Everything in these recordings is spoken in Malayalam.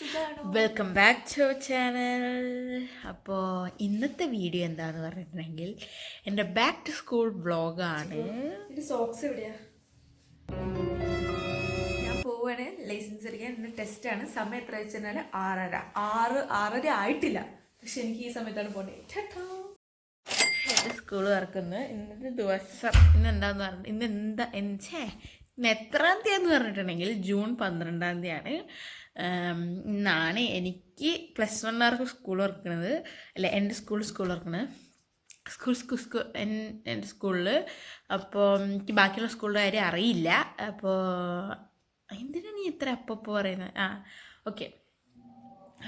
വെൽക്കം ബാക്ക് ടു ചാനൽ അപ്പോൾ ഇന്നത്തെ വീഡിയോ എന്താന്ന് പറഞ്ഞിട്ടുണ്ടെങ്കിൽ എന്റെ ബാക്ക് ടു സ്കൂൾ വ്ളോഗാണ് സോക്സ് എവിടെയാ? ഞാൻ പോവാണ്. ലൈസൻസ് എടുക്കാൻ എന്റെ ടെസ്റ്റ് ആണ്. സമയം എത്ര വെച്ചാൽ ആറര. ആറ് ആറര ആയിട്ടില്ല. പക്ഷെ എനിക്ക് ഈ സമയത്താണ് പോകേണ്ടത് സ്കൂൾ തുറക്കുന്നത് ഇന്നത്തെ ദിവസം ഇന്ന് എന്താന്ന് പറഞ്ഞു ഇന്ന് എന്താ ഇന്ന് എത്രാം തീയതി എന്ന് പറഞ്ഞിട്ടുണ്ടെങ്കിൽ ജൂൺ പന്ത്രണ്ടാം തീയതിയാണ്. ഇന്നാണ് എനിക്ക് പ്ലസ് വണ്ണുകാർക്ക് സ്കൂൾ തുറക്കുന്നത് അല്ല എന്റെ സ്കൂൾ സ്കൂൾ തുറക്കുന്നത് സ്കൂൾ സ്കൂൾ സ്കൂൾ എന്റെ സ്കൂളിൽ അപ്പോൾ എനിക്ക് ബാക്കിയുള്ള സ്കൂളിന്റെ കാര്യം അറിയില്ല. അപ്പോൾ എന്തിനാണ് നീ ഇത്ര അപ്പപ്പോൾ പറയുന്നത് ആ ഓക്കെ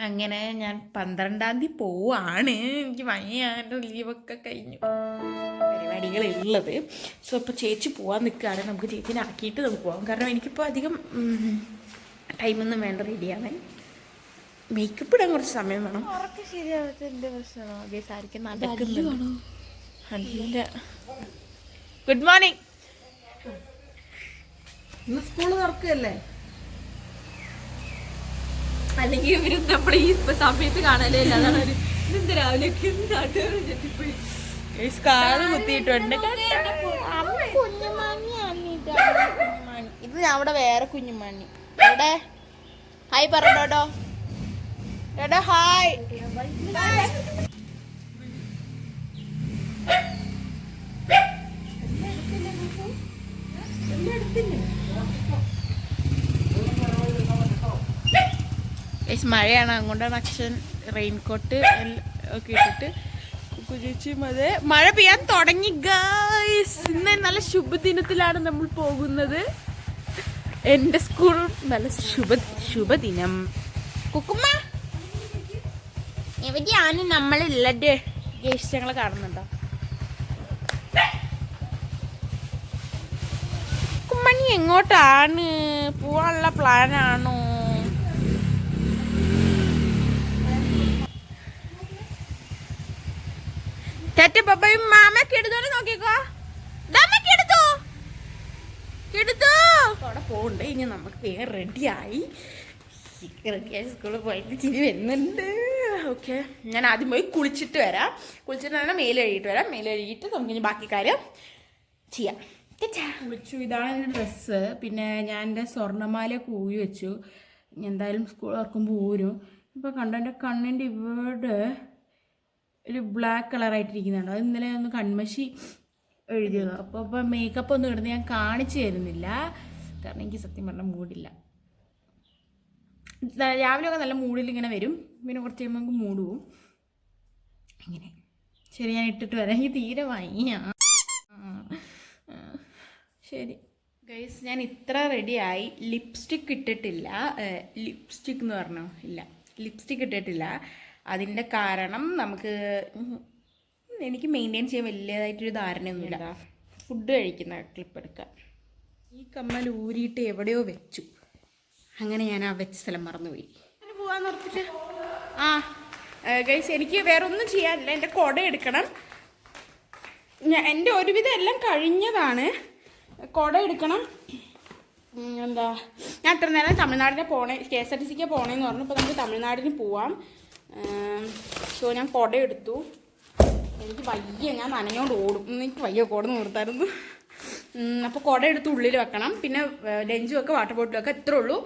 അങ്ങനെ ഞാൻ പന്ത്രണ്ടാം തീയതി പോവാണ്. എനിക്ക് ഭയങ്കര ലീവൊക്കെ കഴിഞ്ഞു. പരിപാടികൾ ഉള്ളത് സോ അപ്പോൾ ചേച്ചി പോകാൻ നിൽക്കുകയാണ് നമുക്ക് ചേച്ചിനെ ആക്കിയിട്ട് നമുക്ക് പോകാം കാരണം എനിക്കിപ്പോൾ അധികം ടൈമൊന്നും വേണ്ട റെഡിയാവാൻ. മേക്കപ്പ് ഇടാൻ കുറച്ച് സമയം വേണം. ഉറക്കെ പ്രശ്നമാണോ? സാരിക്ക് അല്ല ഗുഡ് മോർണിംഗ് ഇന്ന് സ്കൂൾ തുറക്കുകയല്ലേ? അല്ലെങ്കിൽ ഇവർ നമ്മൾ ഈ സമയത്ത് കാണലേ ഇല്ല അതാണ് രാവിലെ നാട്ടുകാർ ചെട്ടിപ്പോയി കുത്തിയിട്ടുണ്ട്. ഇത് അവിടെ വേറെ കുഞ്ഞുമാണി. എവിടെ? ഹായ് പറഞ്ഞോട്ടോ. എടാ ഹായ് മഴയാണ്. അതുകൊണ്ടാണ് അച്ഛൻ റെയിൻകോട്ട് ഒക്കെ ഇട്ടിട്ട് കുജിച്ചും അതെ മഴ പെയ്യാൻ തുടങ്ങി ഗൈസ് ഇന്ന് നല്ല ശുഭദിനത്തിലാണ് നമ്മൾ പോകുന്നത്. എന്റെ സ്കൂൾ നല്ല ശുഭ ശുഭദിനം. കുക്കുമ്മ എവിടെയാണ് നമ്മളില്ലേ ഗേസ് ഞങ്ങളെ കാണുന്നുണ്ടോ? കുമ്മണി എങ്ങോട്ടാണ്? പോവാനുള്ള പ്ലാനാണോ തെറ്റ പപ്പയും മാമയൊക്കെ എടുത്തോണ്ട് നോക്കിക്കോ. ദമ്മക്ക് എടുത്തോ. എടുത്തോ. അവിടെ പോകണ്ടേ ഇനി നമുക്ക് വേഗം റെഡിയായി റെഡിയായി സ്കൂളിൽ പോയിട്ട് ചിരി വരുന്നുണ്ട്. ഓക്കെ ഞാൻ ആദ്യം പോയി കുളിച്ചിട്ട് വരാം. കുളിച്ചിട്ട് തന്നെ കഴുകിയിട്ട് വരാം. കഴുകിയിട്ട് നമുക്ക് ഇനി ബാക്കി കാര്യം ചെയ്യാം. കുളിച്ചു. ഇതാണ് എന്റെ ഡ്രസ്സ് പിന്നെ ഞാൻ എന്റെ സ്വർണമാല കൂവി വെച്ചു. എന്തായാലും സ്കൂൾ ഓർക്കുമ്പോൾ ഊരും. ഇപ്പോൾ കണ്ടോ എന്റെ കണ്ണിന്റെ ഇവിടെ ഒരു ബ്ലാക്ക് കളറായിട്ടിരിക്കുന്നുണ്ട് അത് ഇന്നലെ ഒന്ന് കൺമശി എഴുതിയത്. അപ്പോൾ അപ്പോൾ മേക്കപ്പ് ഒന്നും ഇടുന്ന ഞാൻ കാണിച്ചു തരുന്നില്ല. കാരണം എനിക്ക് സത്യം പറഞ്ഞാൽ മൂടില്ല. രാവിലെ ഒക്കെ നല്ല മൂഡിൽ ഇങ്ങനെ വരും. പിന്നെ കുറച്ച് കഴിയുമ്പോൾ നമുക്ക് മൂഡ് പോവും. ഇങ്ങനെ. ശരി ഞാൻ ഇട്ടിട്ട് വരാം. എനിക്ക് തീരെ വയ്യ ശരി. ഗൈസ് ഞാൻ ഇത്ര റെഡിയായി ലിപ്സ്റ്റിക് ഇട്ടിട്ടില്ല. ലിപ്സ്റ്റിക് എന്ന് പറഞ്ഞോ? ഇല്ല. ലിപ്സ്റ്റിക് ഇട്ടിട്ടില്ല. അതിന്റെ കാരണം നമുക്ക് എനിക്ക് മെയിന്റെയിൻ ചെയ്യാൻ വലിയതായിട്ടൊരു ധാരണയൊന്നുമില്ല. ഫുഡ് കഴിക്കുന്ന ക്ലിപ്പ് എടുക്കാം. ഈ കമ്മൽ ഊരിയിട്ട് എവിടെയോ വെച്ചു. അങ്ങനെ ഞാൻ ആ വെച്ച സ്ഥലം മറന്നുപോയി. അങ്ങനെ പോകാൻ നിർത്തിട്ട് ആ ഗൈസ് എനിക്ക് വേറെ ഒന്നും ചെയ്യാനില്ല. എന്റെ കുട എടുക്കണം. ഞാൻ എന്റെ ഒരുവിധം എല്ലാം കഴിഞ്ഞതാണ്. കുട എടുക്കണം. എന്താ? ഞാൻ അത്ര നേരം തമിഴ്നാടിനെ പോണേ കെ എസ് ആർ ടി സിക്ക് പോണേന്ന് പറഞ്ഞു. ഇപ്പോൾ നമുക്ക് തമിഴ്നാടിന് പോവാം. സോ ഞാൻ കുട എടുത്തു. എനിക്ക് വയ്യ ഞാൻ നനഞ്ഞോണ്ട് ഓടും. എനിക്ക് വയ്യ കുട നിർത്തായിരുന്നു അപ്പോൾ കുട എടുത്ത് ഉള്ളിൽ വെക്കണം. പിന്നെ ലഞ്ചും ഒക്കെ വാട്ടർ ബോട്ടിലും ഒക്കെ എത്ര ഉള്ളൂ.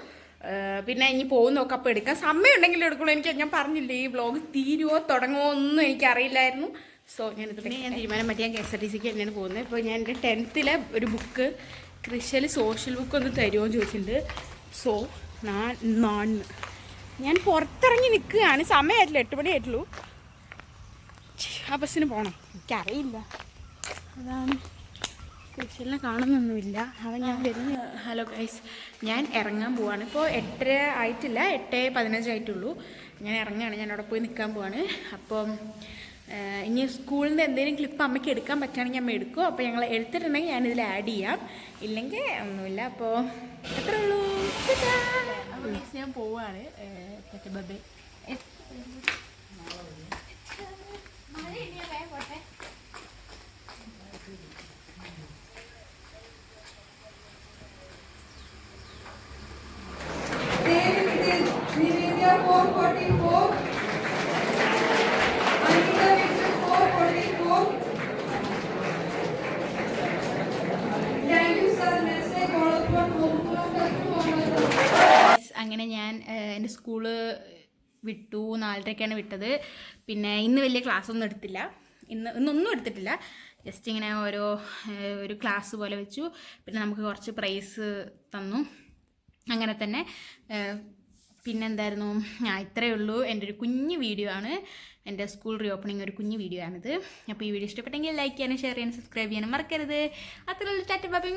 പിന്നെ ഇനി പോകുന്നൊക്കെ അപ്പോൾ എടുക്കാം. സമയം ഉണ്ടെങ്കിൽ എടുക്കുള്ളൂ. എനിക്ക് ഞാൻ പറഞ്ഞില്ലേ ഈ വ്ളോഗ് തീരുവോ തുടങ്ങുമോ ഒന്നും എനിക്കറിയില്ലായിരുന്നു സോ ഞാൻ ഇത് ഞാൻ തീരുമാനം പറ്റി കെ എസ് ആർ ടി സിക്ക് തന്നെയാണ് പോകുന്നത്. ഇപ്പോൾ ഞാൻ എന്റെ ടെൻത്തിലെ ഒരു ബുക്ക് കൃഷിയിൽ സോഷ്യൽ ബുക്ക് ഒന്ന് തരുമോ എന്ന് ചോദിച്ചിട്ടുണ്ട്. സോ നാ നാണ് ഞാൻ പുറത്തിറങ്ങി നിൽക്കുകയാണ്. സമയമായിട്ടില്ല എട്ട് മണി ആയിട്ടുള്ളൂ ആ ബസ്സിന് പോകണം എനിക്കറിയില്ല. അതാണ്. സ്പെഷ്യലിനെ കാണുന്നൊന്നുമില്ല. അവൻ ഞാൻ വരുന്ന. Hello guys. ഞാൻ ഇറങ്ങാൻ പോവാണ്. ഇപ്പോൾ എട്ടര ആയിട്ടില്ല എട്ട് പതിനഞ്ചായിട്ടുള്ളൂ ഞാൻ ഇറങ്ങുകയാണ്. ഞാൻ അവിടെ പോയി നിൽക്കാൻ പോവാണ്. അപ്പം ഇനി സ്കൂളിൽ നിന്ന് എന്തെങ്കിലും ക്ലിപ്പ് അമ്മയ്ക്ക് എടുക്കാൻ പറ്റുകയാണെങ്കിൽ അമ്മ എടുക്കും. അപ്പോൾ ഞങ്ങൾ എടുത്തിട്ടുണ്ടെങ്കിൽ ഞാനിതിൽ ആഡ് ചെയ്യാം. ഇല്ലെങ്കിൽ ഒന്നുമില്ല. അപ്പോൾ എത്ര ഉള്ളൂ. ഞാൻ പോവാണ്. ബബേ. ദേവന് Nivedya 444. എന്റെ സ്കൂൾ വിട്ടു നാലരയ്ക്കാണ് വിട്ടത്. പിന്നെ ഇന്ന് വലിയ ക്ലാസ് ഒന്നും എടുത്തില്ല. ഇന്ന് ഇന്നൊന്നും എടുത്തിട്ടില്ല. ജസ്റ്റ് ഇങ്ങനെ ഓരോ ഒരു ക്ലാസ് പോലെ വെച്ചു. പിന്നെ നമുക്ക് കുറച്ച് പ്രൈസ് തന്നു. അങ്ങനെ തന്നെ പിന്നെന്തായിരുന്നു? ആ ഇത്രയേ ഉള്ളൂ. എന്റെ ഒരു കുഞ്ഞ് വീഡിയോ ആണ്. എന്റെ സ്കൂൾ റീ ഓപ്പണിംഗ് ഒരു കുഞ്ഞ് വീഡിയോ ആണിത്. അപ്പോൾ ഈ വീഡിയോ ഇഷ്ടപ്പെട്ടെങ്കിൽ ലൈക്ക് ചെയ്യാനും ഷെയർ ചെയ്യാനും സബ്സ്ക്രൈബ് ചെയ്യാനും മറക്കരുത്. അത്രയുള്ള ടാറ്റ ബാബി